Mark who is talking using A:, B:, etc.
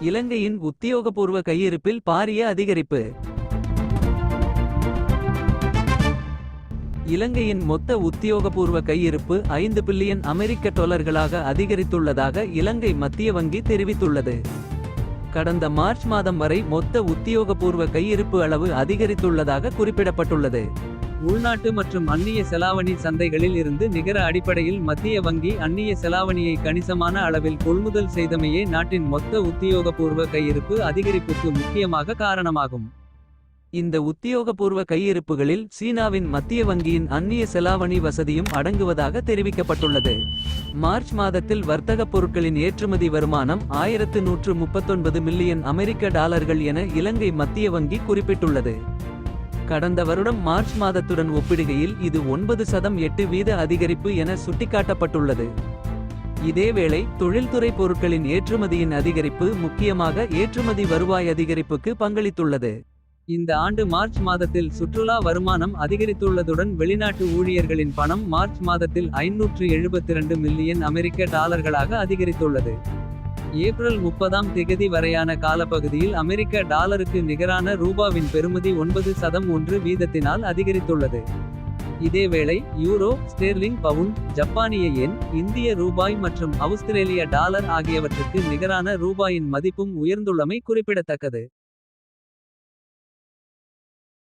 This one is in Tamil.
A: இலங்கையின் உத்தியோகபூர்வ கையிருப்பில் பாரிய அதிகரிப்பு. இலங்கையின் மொத்த உத்தியோகபூர்வ கையிருப்பு ஐந்து பில்லியன் அமெரிக்க டொலர்களாக அதிகரித்துள்ளதாக இலங்கை மத்திய வங்கி தெரிவித்துள்ளது. கடந்த மார்ச் மாதம் வரை மொத்த உத்தியோகபூர்வ கையிருப்பு அளவு அதிகரித்துள்ளதாக குறிப்பிடப்பட்டுள்ளது. உள்நாட்டு மற்றும் அந்நிய செலாவணி சந்தைகளில் இருந்து நிகர அடிப்படையில் மத்திய வங்கி அந்நிய செலாவணியை கணிசமான அளவில் கொள்முதல் செய்தமையே நாட்டின் மொத்த உத்தியோகபூர்வ கையிருப்பு அதிகரிப்புக்கு முக்கியமாக காரணமாகும். இந்த உத்தியோகபூர்வ கையிருப்புகளில் சீனாவின் மத்திய வங்கியின் அந்நிய செலாவணி வசதியும் அடங்குவதாக தெரிவிக்கப்பட்டுள்ளது. மார்ச் மாதத்தில் வர்த்தகப் பொருட்களின் ஏற்றுமதி வருமானம் ஆயிரத்து நூற்று முப்பத்தொன்பது மில்லியன் அமெரிக்க டாலர்கள் என இலங்கை மத்திய வங்கி குறிப்பிட்டுள்ளது. கடந்த வருடம் மார்ச் மாதத்துடன் ஒப்பிடுகையில் இது ஒன்பது சதம் எட்டு வீத அதிகரிப்பு என சுட்டிக்காட்டப்பட்டுள்ளது. இதேவேளை தொழில்துறை பொருட்களின் ஏற்றுமதியின் அதிகரிப்பு முக்கியமாக ஏற்றுமதி வருவாய் அதிகரிப்புக்கு பங்களித்துள்ளது. இந்த ஆண்டு மார்ச் மாதத்தில் சுற்றுலா வருமானம் அதிகரித்துள்ளதுடன் வெளிநாட்டு ஊழியர்களின் பணம் மார்ச் மாதத்தில் ஐநூற்று எழுபத்திரண்டு மில்லியன் அமெரிக்க டாலர்களாக அதிகரித்துள்ளது. ஏப்ரல் முப்பதாம் திகதி வரையான காலப்பகுதியில் அமெரிக்க டாலருக்கு நிகரான ரூபாவின் பெறுமதி ஒன்பது சதம் ஒன்று வீதத்தினால் அதிகரித்துள்ளது. இதேவேளை யூரோ ஸ்டெர்லிங் பவுண்ட் ஜப்பானிய எண் இந்திய ரூபாய் மற்றும் அவுஸ்திரேலிய டாலர் ஆகியவற்றுக்கு நிகரான ரூபாயின் மதிப்பும் உயர்ந்துள்ளமை குறிப்பிடத்தக்கது.